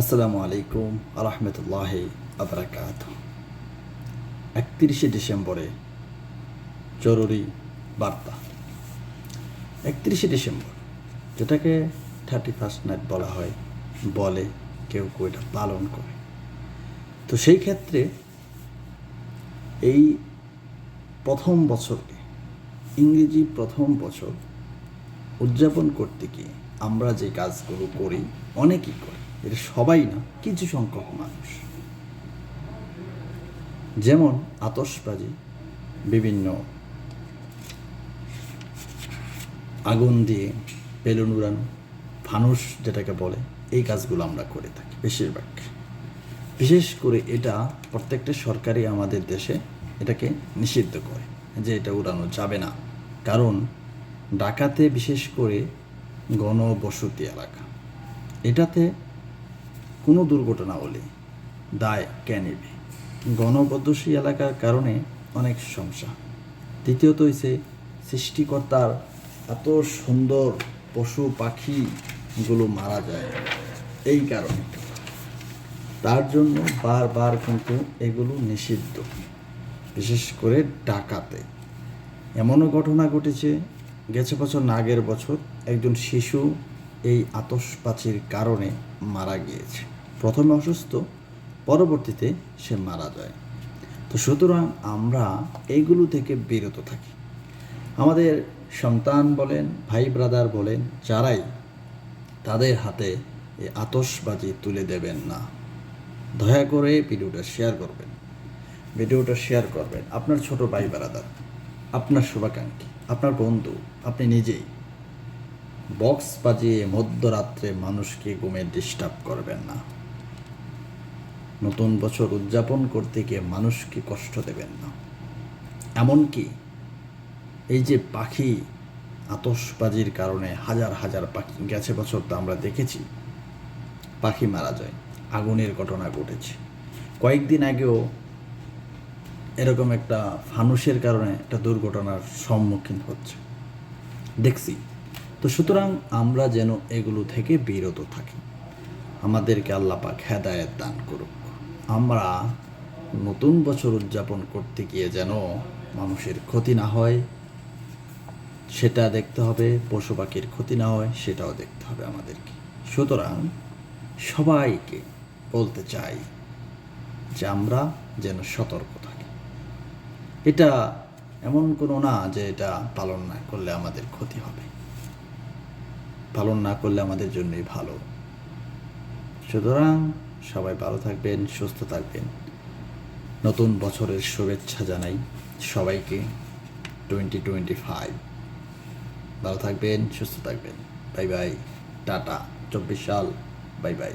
আসসালামু আলাইকুম আরহামতুল্লাহ আবরাকাত একত্রিশে ডিসেম্বরে জরুরি বার্তা। একত্রিশে ডিসেম্বর, যেটাকে থার্টি ফার্স্ট নাইট বলা হয়, বলে কেউ কেউ এটা পালন করে। তো সেই ক্ষেত্রে এই প্রথম বছরকে, ইংরেজি প্রথম বছর উদযাপন করতে গিয়ে আমরা যে কাজগুলো করি, অনেকেই করি। এটা সবাই না, কিছু সংখ্যক মানুষ। যেমন আতশবাজি, বিভিন্ন আগুন দিয়ে বেলুন উড়ানো, ফানুস যেটাকে বলে, এই কাজগুলো আমরা করে থাকি বেশিরভাগ। বিশেষ করে এটা প্রত্যেকটা সরকারি আমাদের দেশে এটাকে নিষিদ্ধ করে যে এটা উড়ানো যাবে না। কারণ ঢাকাতে বিশেষ করে গণবসতি এলাকা, এটাতে কোনো দুর্ঘটনা হলে দায় কে নেবে? গণবদসী এলাকার কারণে অনেক সমস্যা। দ্বিতীয়ত হয়েছে সৃষ্টিকর্তার এত সুন্দর পশু পাখিগুলো মারা যায়। এই কারণে। তার জন্য বারবার কিন্তু এগুলো নিষিদ্ধ, বিশেষ করে ডাকাতে এমনও ঘটনা ঘটেছে, গেছে বছর আগের বছর একজন শিশু এই আতসবাজির কারণে মারা গিয়েছে। প্রথমে অসুস্থ, পরবর্তীতে সে মারা যায়। তো সুতরাং আমরা এইগুলো থেকে বিরত থাকি। আমাদের সন্তান বলেন, ভাই ব্রাদার বলেন, যারাই তাদের হাতে এই আতসবাজি তুলে দেবেন না। দয়া করে ভিডিওটা শেয়ার করবেন। ভিডিওটা শেয়ার করবেন। আপনার ছোট ভাই ব্রাদার, আপনার শুভাকাঙ্ক্ষী, আপনার বন্ধু, আপনি নিজেই বক্স বাজিয়ে মধ্যরাত্রে মানুষকে ঘুমে ডিস্টার্ব করবেন না। নতুন বছর উদযাপন করতে গিয়ে মানুষকে কষ্ট দেবেন না। এমনকি এই যে পাখি আতসবাজির কারণে হাজার হাজার পাখি, গেছে বছর তো আমরা দেখেছি, পাখি মারা যায়, আগুনের ঘটনা ঘটেছে। কয়েকদিন আগেও এরকম একটা ফানুসের কারণে একটা দুর্ঘটনার সম্মুখীন হচ্ছে। দেখছি। তো সুতরাং আমরা যেন এগুলো থেকে বিরত থাকি। আমাদেরকে আল্লাহ পাক হেদায়ত দান করুক। আমরা নতুন বছর উদযাপন করতে গিয়ে যেন মানুষের ক্ষতি না হয়, সেটা দেখতে হবে, পশু পাখির ক্ষতি না হয়, সেটাও দেখতে হবে আমাদেরকে। সুতরাং সবাইকে বলতে চাই যে আমরা যেন সতর্ক থাকি। এটা এমন কোনো না যে এটা পালন না করলে আমাদের ক্ষতি হবে। পালন না করলে আমাদের জন্যই ভালো। সুতরাং সবাই ভালো থাকবেন, সুস্থ থাকবেন। নতুন বছরের শুভেচ্ছা জানাই সবাইকে টোয়েন্টি টোয়েন্টি ফাইভ ভালো থাকবেন, সুস্থ থাকবেন। বাই বাই, টাটা, চব্বিশ সাল, বাই বাই।